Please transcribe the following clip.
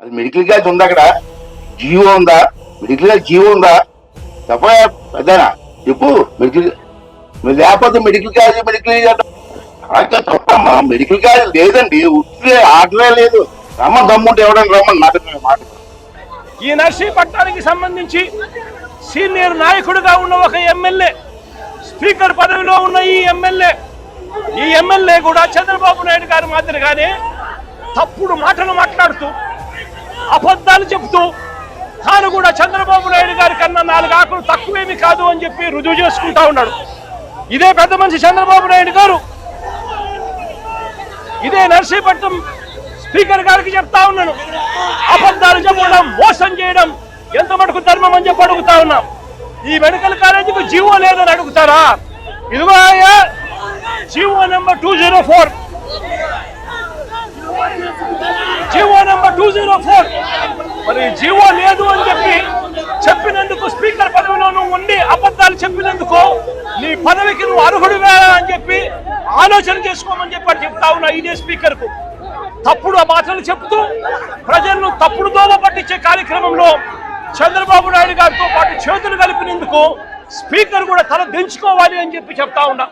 అది medical college ఉందా అక్కడ? జీవో ఉందా? మెడికల్ కాలేజ్ జీవో ఉందా? చెప్పా పెద్దనా? చెప్పు మెడికల్ లేకపోతే మెడికల్ కాలేజ్ మెడికల్ కాలేజ్ అంటారు. తప్పమ్మా మెడికల్ కాలేజ్ లేదండి ఉట్టే ఆటలే లేదు. రమ్మ దమ్ముంటే ఎవడని రమ్మని మాట మాట ఈ నర్సీపట్నానికి సంబంధించి సీనియర్ నాయకుడిగా ఉన్న ఒక ఎమ్మెల్యే స్పీకర్ పదవిలో ఉన్న ఈ ఎమ్మెల్యే ఈ ఎమ్మెల్యే కూడా చంద్రబాబు నాయుడు గారి మాదిరిగానే తప్పుడు మాటలు మాట్లాడుతూ అబద్ధాలు చెబుతూ తాను కూడా చంద్రబాబు నాయుడు గారి కన్నా నాలుగు ఆకులు తక్కువేమి కాదు అని చెప్పి రుజువు చేసుకుంటా ఉన్నాడు. ఇదే పెద్ద మనిషి చంద్రబాబు నాయుడు గారు. ఇదే నర్సీపట్నం స్పీకర్ గారికి చెప్తా ఉన్నాను. అబద్ధాలు చెప్పడం మోసం చేయడం ఎంత మటుకు ధర్మం అని చెప్పి అడుగుతా ఉన్నాం. ఈ మెడికల్ కాలేజీకి జీవో లేదని అడుగుతారా? ఇదిగో G O number two zero four. G O number two zero four. మరి జీవో లేదు అని చెప్పి చెప్పినందుకు స్పీకర్ పదవిలో నువ్వు ఉండి అబద్ధాలు చెప్పినందుకు నీ పదవికి నువ్వు అర్హుడు అని చెప్పి ఆలోచన చేసుకోమని చెప్పి అని చెప్తా ఉన్నా ఇదే స్పీకర్కు తప్పుడు మాటలు చెప్తూ ప్రజలను తప్పుడు దోమ పట్టించే కార్యక్రమంలో చంద్రబాబు నాయుడు గారితో పాటు చేతులు కలిపినందుకు స్పీకర్ కూడా తల దించుకోవాలి అని చెప్పి చెప్తా ఉన్నా.